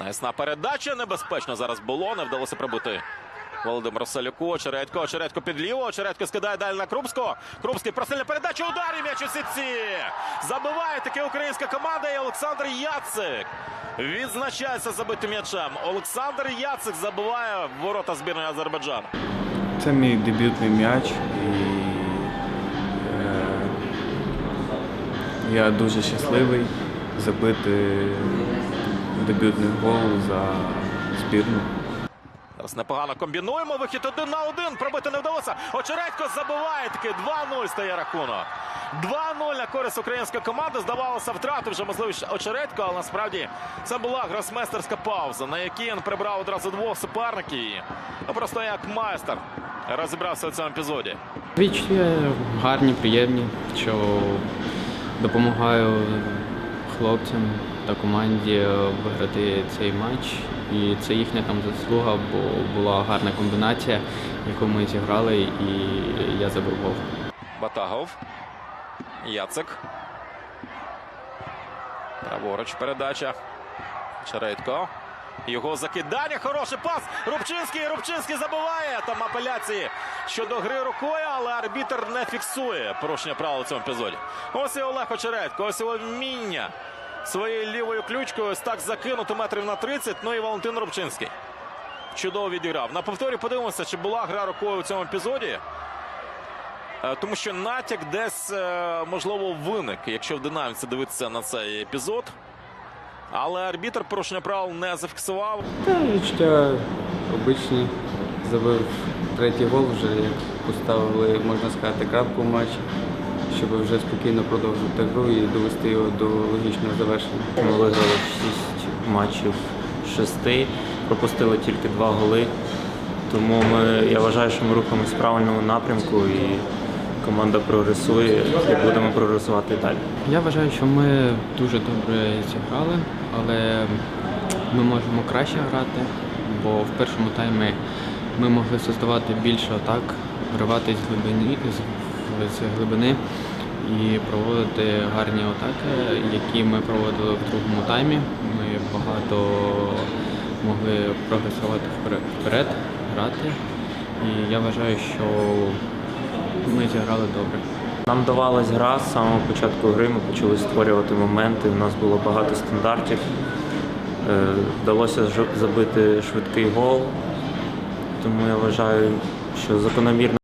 Найсна передача небезпечно зараз було. Не вдалося прибити Володимиру Салюку. Очередько, очередько під ліво. Очередько скидає далі на Крупського. Крупський прострільна передача. Удар і м'яч у сітці. Забиває таки українська команда і Олександр Яцик. Відзначається забитим м'ячем. Олександр Яцик забиває ворота збірної Азербайджану. Це мій дебютний м'яч і е, я дуже щасливий забити дебютний гол за збірну. Зараз непогано комбінуємо. Вихід один на один. Пробити не вдалося. Очередько забиває таки 2-0 стає рахунок. 2-0 на користь української команди. Здавалося, втрати вже можливість Очередько, але насправді це була гросмейстерська пауза, на якій він прибрав одразу двох суперників. І, Ну, просто як майстер розібрався в цьому епізоді. Відчуття гарні, приємні, що допомагаю хлопцям та команді виграти цей матч. І це їхня там заслуга, бо була гарна комбінація, яку ми зіграли, і я забив. Батагов. Яцик. Праворуч передача. Чередько. Його закидання. Хороший пас. Рубчинський. Рубчинський забиває. Там апеляції щодо гри рукою, але арбітр не фіксує порушення правил у цьому епізоді. Ось і Олег Очередько. Ось його вміння своєю лівою ключкою ось так закинути метрів на 30. Ну і Валентин Рубчинський. Чудово відіграв. На повторі подивимося, чи була гра рукою у цьому епізоді. Е, Тому що натяк десь е, можливо виник, якщо в динаміці дивитися на цей епізод. Але арбітр порушення правил не зафіксував. Та відчуття обичні. Забив третій гол, вже як поставили, можна сказати, крапку в матчі, щоб вже спокійно продовжити гру і довести його до логічного завершення. Ми виграли 6 матчів з 6, пропустили тільки 2 голи. Тому ми, я вважаю, що ми рухаємось в правильному напрямку і команда прогресує і будемо прогресувати далі. Я вважаю, що ми дуже добре зіграли, але ми можемо краще грати, бо в першому таймі ми могли создавати більше атак, виривати з глибини, з, глибини і проводити гарні атаки, які ми проводили в другому таймі. Ми багато могли прогресувати вперед, грати. І я вважаю, що ми зіграли добре. Нам давалась гра з самого початку гри, ми почали створювати моменти. У нас було багато стандартів. Е, Вдалося забити швидкий гол. Тому я вважаю, що закономірна